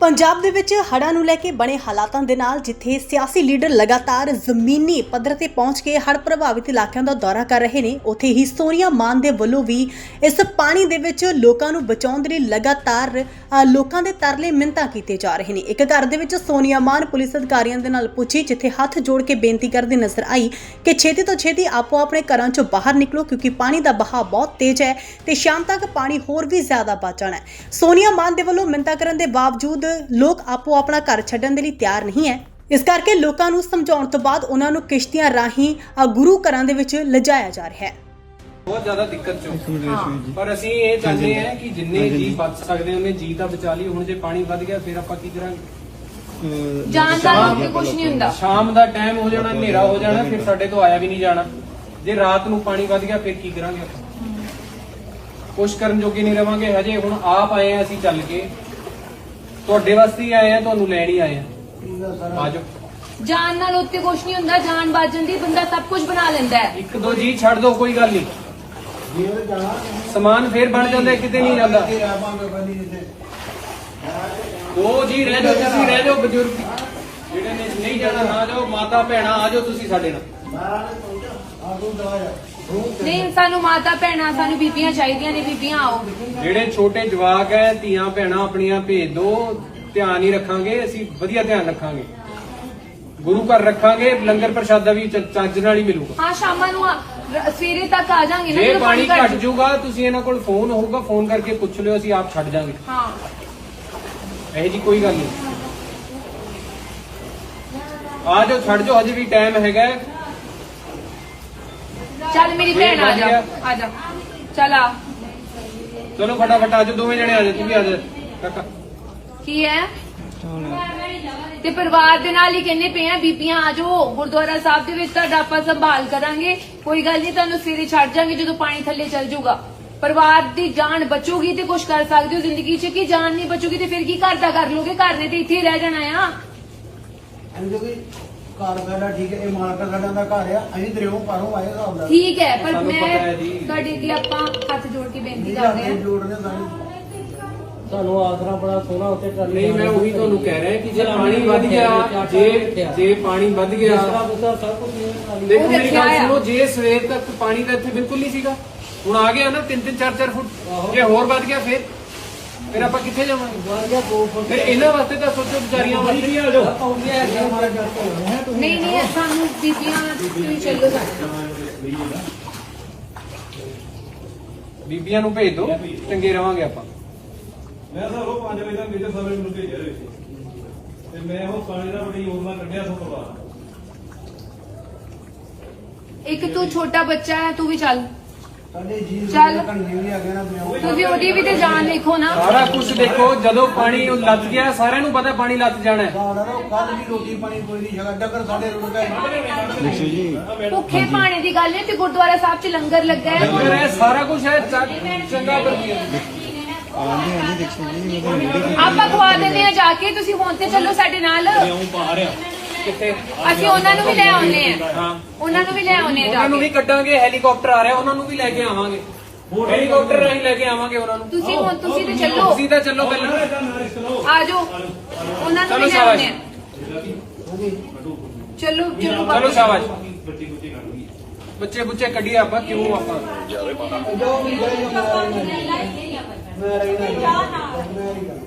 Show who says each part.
Speaker 1: ਪੰਜਾਬ ਦੇ ਵਿੱਚ ਹੜ੍ਹਾਂ ਨੂੰ ਲੈ ਕੇ ਬਣੇ ਹਾਲਾਤਾਂ ਦੇ ਨਾਲ ਜਿੱਥੇ ਸਿਆਸੀ ਲੀਡਰ ਲਗਾਤਾਰ ਜ਼ਮੀਨੀ ਪੱਧਰ ਤੇ ਪਹੁੰਚ ਕੇ ਹੜ੍ਹ ਪ੍ਰਭਾਵਿਤ ਇਲਾਕਿਆਂ ਦਾ ਦੌਰਾ ਕਰ ਰਹੇ ਨੇ ਉੱਥੇ ਹੀ ਸੋਨੀਆ ਮਾਨ ਦੇ ਵੱਲੋਂ ਵੀ ਇਸ ਪਾਣੀ ਦੇ ਵਿੱਚ ਲੋਕਾਂ ਨੂੰ ਬਚਾਉਣ ਦੇ ਲਈ ਲਗਾਤਾਰ ਅ, ਲੋਕਾਂ ਦੇ ਤਰਲੇ ਮਿੰਨਤਾਂ ਕੀਤੇ ਜਾ ਰਹੇ ਨੇ। ਇੱਕ ਘਰ ਦੇ ਵਿੱਚ ਸੋਨੀਆ ਮਾਨ ਪੁਲਿਸ ਅਧਿਕਾਰੀਆਂ ਦੇ ਨਾਲ ਪੁੱਛੀ ਜਿੱਥੇ ਹੱਥ ਜੋੜ ਕੇ ਬੇਨਤੀ ਕਰਦੇ ਨਜ਼ਰ ਆਈ ਕਿ ਛੇਤੀ ਤੋਂ ਛੇਤੀ ਆਪੋ ਆਪਣੇ ਘਰਾਂ ਚੋਂ ਬਾਹਰ ਨਿਕਲੋ ਕਿਉਂਕਿ ਪਾਣੀ ਦਾ ਬਹਾਅ ਬਹੁਤ ਤੇਜ਼ ਹੈ ਤੇ ਸ਼ਾਮ ਤੱਕ ਪਾਣੀ ਹੋਰ ਵੀ ਜ਼ਿਆਦਾ ਬਚ ਜਾਣਾ ਹੈ। ਸੋਨੀਆ ਮਾਨ ਦੇ ਵੱਲੋਂ ਮਿੰਤਾ ਕਰਨ ਦੇ ਬਾਵਜੂਦ ਲੋਕ ਆਪੋ ਆਪਣਾ ਘਰ ਛੱਡਣ ਦੇ ਲਈ ਤਿਆਰ ਨਹੀਂ ਹੈ। ਇਸ ਕਰਕੇ ਲੋਕਾਂ ਨੂੰ ਸਮਝਾਉਣ ਤੋਂ ਬਾਅਦ ਉਹਨਾਂ ਨੂੰ ਕਿਸ਼ਤੀਆਂ ਰਾਹੀਂ ਅ, ਗੁਰੂ ਘਰਾਂ ਦੇ ਵਿੱਚ ਲਿਜਾਇਆ ਜਾ ਰਿਹਾ ਹੈ।
Speaker 2: ਬਹੁਤ ਜ਼ਿਆਦਾ ਦਿੱਕਤ ਚੋਂ। ਪਰ ਅਸੀਂ ਇਹ ਚਾਹੁੰਦੇ ਹਾਂ ਕਿ ਜਿੰਨੇ ਜੀ ਬਚ ਸਕਦੇ ਉਹਨੇ ਜੀ ਤਾਂ ਬਚਾ ਲਈ ਹੁਣ ਜੇ ਪਾਣੀ ਵੱਧ ਗਿਆ ਫਿਰ ਆਪਾਂ ਕੀ ਕਰਾਂਗੇ?
Speaker 3: ਜਾਣ ਦਾ ਲੋਕ ਕੁਝ ਨਹੀਂ ਹੁੰਦਾ।
Speaker 2: ਸ਼ਾਮ ਦਾ ਟਾਈਮ ਹੋ ਜਾਣਾ ਹਨੇਰਾ ਹੋ ਜਾਣਾ ਫਿਰ ਸਾਡੇ ਤੋਂ ਆਇਆ ਵੀ ਨਹੀਂ ਜਾਣਾ। ਜੇ ਰਾਤ ਨੂੰ ਪਾਣੀ ਵੱਧ ਗਿਆ ਫਿਰ ਕੀ ਕਰਾਂਗੇ ਆਪਾਂ? ਕੁਛ ਕਰਨ ਜੋਗੇ ਨਹੀਂ ਰਵਾਂਗੇ ਹਜੇ ਹੁਣ ਆਪ ਆਏ ਆ ਅਸੀਂ ਚੱਲ ਕੇ। ਤੁਹਾਡੇ ਵਾਸਤੇ ਹੀ ਆਏ ਆ ਤੁਹਾਨੂੰ ਲੈਣ ਹੀ ਆਏ ਆ। ਆਜੋ
Speaker 3: ਜਾਣ ਨਾਲ ਉੱਤੇ ਕੁਝ ਨਹੀਂ ਹੁੰਦਾ ਜਾਨ ਬਾਜਣ ਦੀ ਬੰਦਾ ਸਭ ਕੁਝ ਬਣਾ ਲੈਂਦਾ ਹੈ।
Speaker 2: ਇੱਕ ਦੋ ਜੀ ਛੱਡ ਦੋ ਕੋਈ ਗੱਲ ਨਹੀਂ। ਸਮਾਨ ਫੇਰ ਬਣ ਜਾਂਦਾ ਕਿਤੇ ਨਹੀਂ ਜਾਂਦਾ। ਦੋ ਜੀ ਰਹਿ ਜਾਓ ਤੁਸੀਂ ਰਹਿ ਜਾਓ ਬਜ਼ੁਰਗ। ਜਿਹੜੇ ਨੇ ਨਹੀਂ ਜਾਣਾ ਨਾ ਜਾਓ ਮਾਤਾ ਭੈਣਾ ਆ ਜਾਓ ਤੁਸੀਂ ਸਾਡੇ ਨਾਲ।
Speaker 3: ਨਹੀਂ ਸਾਨੂੰ ਮਾਤਾ ਭੈਣਾਂ ਸਾਨੂੰ ਬੀਬੀਆਂ ਚਾਹੀਦੀਆਂ ਨੇ ਬੀਬੀਆਂ ਆਓ।
Speaker 2: ਜਿਹੜੇ ਛੋਟੇ ਜਵਾਕ ਹੈ ਧੀਆਂ ਭੈਣਾਂ ਆਪਣੀਆਂ ਭੇਜ ਦੋ ਧਿਆਨ ਹੀ ਰੱਖਾਂਗੇ ਅਸੀਂ ਵਧੀਆ ਧਿਆਨ ਰੱਖਾਂਗੇ। ਗੁਰੂ ਘਰ ਰੱਖਾਂਗੇ ਲੰਗਰ ਪ੍ਰਸ਼ਾਦਾ ਵੀ ਚੱਜ ਨਾਲ ਹੀ ਮਿਲੂਗਾ।
Speaker 3: ਹਾਂ ਸ਼ਾਮਾਂ ਨੂੰ ਆ- ਰ- ਸਵੇਰੇ ਤੱਕ ਆ ਜਾਾਂਗੇ ਨਾ
Speaker 2: ਜੇ
Speaker 3: ਜਦੋਂ
Speaker 2: ਪਾਣੀ
Speaker 3: ਘੱਟ
Speaker 2: ਘਟ ਜਾਊਗਾ ਤੁਸੀਂ ਇਹਨਾਂ ਕੋਲ ਫੋਨ ਹੋਊਗਾ ਫੋਨ ਕਰਕੇ ਪੁੱਛ ਲਿਓ ਅਸੀਂ ਆਪ ਛੱਡ ਜਾਾਂਗੇ।
Speaker 3: ਹਾਂ।
Speaker 2: ਇਹ ਜੀ ਕੋਈ ਗੱਲ ਨਹੀਂ। ਆ ਜਾਓ ਛੱਡ ਜਾਓ ਹਜੇ ਵੀ ਟਾਈਮ ਹੈਗਾ। ਹੈ।
Speaker 3: ਚੱਲ ਮੇਰੀ ਭੈਣ ਆ ਜਾ। ਆ ਜਾ। ਚੱਲ ਆ।
Speaker 2: ਚਲੋ ਫਟਾਫਟ ਆ ਜਾਓ ਦੋਵੇਂ ਜਣੇ ਆ ਜਾਓ ਤੂੰ ਵੀ ਆ ਜਾ। ਕਾਕਾ।
Speaker 3: ਕੀ ਹੈ? ਤੇ ਪਰਿਵਾਰ ਦੇ ਨਾਲ ਹੀ ਕਹਿੰਦੇ ਪਏ ਆ ਬੀਬੀਆਂ ਆ ਜਾਓ। ਗੁਰਦੁਆਰਾ ਸਾਹਿਬ ਦੇ ਵਿੱਚ ਤੁਹਾਡਾ ਆਪਾਂ ਸੰਭਾਲ ਕਰਾਂਗੇ। ਕੋਈ ਗੱਲ ਨਹੀਂ ਤੁਹਾਨੂੰ ਸਵੇਰੇ ਛੱਡ ਜਾਾਂਗੇ ਜਦੋਂ ਪਾਣੀ ਥੱਲੇ ਚੱਲ ਜਾਊਗਾ। ਪਰਿਵਾਰ ਦੀ ਜਾਨ ਬਚੂਗੀ ਤੇ ਕੁਝ ਕਰ ਸਕਦੇ ਹੋ ਜ਼ਿੰਦਗੀ 'ਚ। ਕੀ ਜਾਨ ਨਹੀਂ ਬਚੂਗੀ ਤੇ ਫਿਰ ਕੀ ਘਰ ਦਾ ਕਰ ਲੋਗੇ ਘਰ ਨੇ ਤੇ ਇੱਥੇ ਹੀ ਰਹਿ ਜਾਣਾ ਆ।
Speaker 4: ਘਰ ਸਾਡਾ ਠੀਕ ਹੈ ਇਹ ਮਾਲਕਾ ਸਾਡਾ ਦਾ ਘਰ ਆ ਅਸੀਂ ਦਰਿਓ ਪਾਰੋਂ ਆਏ ਹਿਸਾਬ ਦਾ
Speaker 3: ਠੀਕ ਹੈ ਪਰ
Speaker 2: ਸਾਨੂੰ
Speaker 3: ਮੈਂ
Speaker 2: ਪਤਾ ਹੈ ਜੀ।
Speaker 3: ਤੁਹਾਡੇ ਅੱਗੇ ਆਪਾਂ ਹੱਥ ਜੋੜ ਕੇ ਬੇਨਤੀ
Speaker 4: ਨਹੀਂ
Speaker 3: ਕਰਦੇ
Speaker 4: ਜਾਂਦੇ
Speaker 3: ਹਾਂ।
Speaker 4: ਜੋੜਨੇ ਸਾਨੂੰ
Speaker 5: ਸਾਨੂੰ ਆਸਰਾ ਬੜਾ ਸੋਹਣਾ ਉੱਤੇ ਕਰ
Speaker 2: ਨਹੀਂ ਮੈਂ ਉਹੀ ਤੁਹਾਨੂੰ ਕਹਿ ਰਿਹਾ ਕਿ ਜੇ ਪਾਣੀ ਵੱਧ ਗਿਆ ਜੇ ਜੇ ਪਾਣੀ ਵੱਧ ਗਿਆ।
Speaker 5: ਬੁੱਧਾ ਸਭ ਕੁਝ
Speaker 2: ਦੇਖੋ
Speaker 3: ਉਹ
Speaker 2: ਮੇਰੀ ਗੱਲ
Speaker 3: ਰੱਖਿਆ ਆ।
Speaker 2: ਸੁਣੋ ਜੇ ਸਵੇਰ ਤੱਕ ਪਾਣੀ ਤਾਂ ਇੱਥੇ ਬਿਲਕੁਲ ਨਹੀਂ ਸੀਗਾ ਹੁਣ ਆ ਗਿਆ ਨਾ 3 3 4 4 ਫੁੱਟ ਜੇ ਹੋਰ ਵੱਧ ਗਿਆ ਫਿਰ ਫਿਰ ਆਪਾਂ ਕਿੱਥੇ ਜਾਵਾਂਗੇ?
Speaker 5: ਬਣ ਗਿਆ 2 ਫੁੱਟ
Speaker 2: ਫਿਰ ਇਹਨਾਂ ਵਾਸਤੇ ਤਾਂ ਸੋਚੋ ਵਿਚਾਰੀਆਂ ਵਾਲੀ ਵੀ ਆ ਜਾਓ।
Speaker 3: ਨਹੀਂ ਨਹੀਂ ਸਾਨੂੰ ਬੀਬੀਆਂ ਤੁਸੀਂ ਚੱਲੋ ਸਾਡੇ
Speaker 2: ਬੀਬੀਆਂ ਨੂੰ ਭੇਜ ਦਿਓ ਚੰਗੇ ਰਵਾਂਗੇ ਆਪਾਂ।
Speaker 6: ਮੈਂ ਸਰ ਉਹ 5 ਵਜੇ ਦਾ ਮੇਜਰ ਸਾਹਿਬ ਨੇ ਭੇਜਿਆ ਹੋਇਆ ਸੀ। ਤੇ ਮੈਂ ਉਹ ਪਾਣੀ ਦਾ ਬੜੀ ਯੋਜਨਾ ਕੱਢਿਆ ਸੋ ਪਰਿਵਾਰ
Speaker 3: ਇੱਕ ਤੂੰ ਛੋਟਾ ਬੱਚਾ ਹੈ ਤੂੰ ਵੀ ਚੱਲ।
Speaker 4: ਸਾਡੇ ਜੀ
Speaker 3: ਚੱਲ।
Speaker 4: ਕੰਨੇ ਵੀ ਆ ਗਏ ਨਾ ਦਰਿਓ
Speaker 3: ਤੁਸੀਂ ਉਹਦੀ ਵੀ ਤੇ ਜਾਨ ਦੇਖੋ ਨਾ।
Speaker 2: ਸਾਰਾ ਕੁਝ ਦੇਖੋ ਜਦੋਂ ਪਾਣੀ ਉਹ ਲੱਤ ਗਿਆ ਸਾਰਿਆਂ ਨੂੰ ਪਤਾ ਪਾਣੀ ਲੱਤ ਜਾਣਾ ਹੈ।
Speaker 4: ਸਾਡਾ ਤਾਂ ਕੱਲ ਵੀ ਰੋਟੀ ਪਾਣੀ ਕੋਈ ਨਹੀਂ ਛਕਾ ਡੱਕਰ ਸਾਡੇ ਰੁੜ ਗਏ।
Speaker 3: ਭੁੱਖੇ ਪਾਣੀ ਦੀ ਗੱਲ ਹੈ ਤੇ ਗੁਰਦੁਆਰਾ ਸਾਹਿਬ 'ਚ ਲੰਗਰ ਲੱਗਾ ਹੈ।
Speaker 2: ਫਿਰ ਇਹ ਸਾਰਾ ਕੁਝ ਹੈ ਚ- ਚੰਗਾ
Speaker 3: ਆਪਾਂ ਖਵਾ ਦਿੰਦੇ ਆ ਜਾ ਕੇ ਤੁਸੀਂ ਹੁਣ ਤੇ ਚੱਲੋ ਸਾਡੇ ਨਾਲ।
Speaker 2: ਕਿੱਥੇ?
Speaker 3: ਅਸੀਂ ਉਹਨਾਂ ਨੂੰ ਵੀ ਲੈ ਆਉਨੇ ਆ
Speaker 2: ਹਾਂ।
Speaker 3: ਉਹਨਾਂ ਨੂੰ ਵੀ ਲੈ ਆਉਨੇ ਆ
Speaker 2: ਉਹਨਾਂ ਨੂੰ ਵੀ ਕੱਢਾਂਗੇ ਹੈਲੀਕਾਪਟਰ ਆ ਰਿਹਾ ਉਹਨਾਂ ਨੂੰ ਵੀ ਲੈ ਕੇ ਆਵਾਂਗੇ। ਹੈਲੀਕਾਪਟਰ ਰਾਹੀਂ ਲੈ ਕੇ ਆਵਾਂਗੇ ਉਹਨਾਂ ਨੂੰ।
Speaker 3: ਤੁਸੀਂ ਹੁਣ ਤੁਸੀਂ ਤੇ ਚੱਲੋ।
Speaker 2: ਤੁਸੀਂ ਤਾਂ ਚੱਲੋ ਪਹਿਲਾਂ।
Speaker 3: ਆ ਜਾਓ। ਉਹਨਾਂ ਨੂੰ ਵੀ ਲੈ। ਆਉਨੇ ਆ ਚਲੋ ਚਲੋ
Speaker 2: ਚਲੋ। ਸ਼ਾਬਾਸ਼। ਬੱਚੇ ਬੁੱਚੇ ਕੱਢੀਏ ਆਪਾਂ ਕਿਉਂ ਆਪਾਂ?
Speaker 4: ਜੋ ਵੀ ਗਏ ਮੈਂ ਰਹੀ ਨਾ ਮੈਂ ਰਹੀ ਨਾ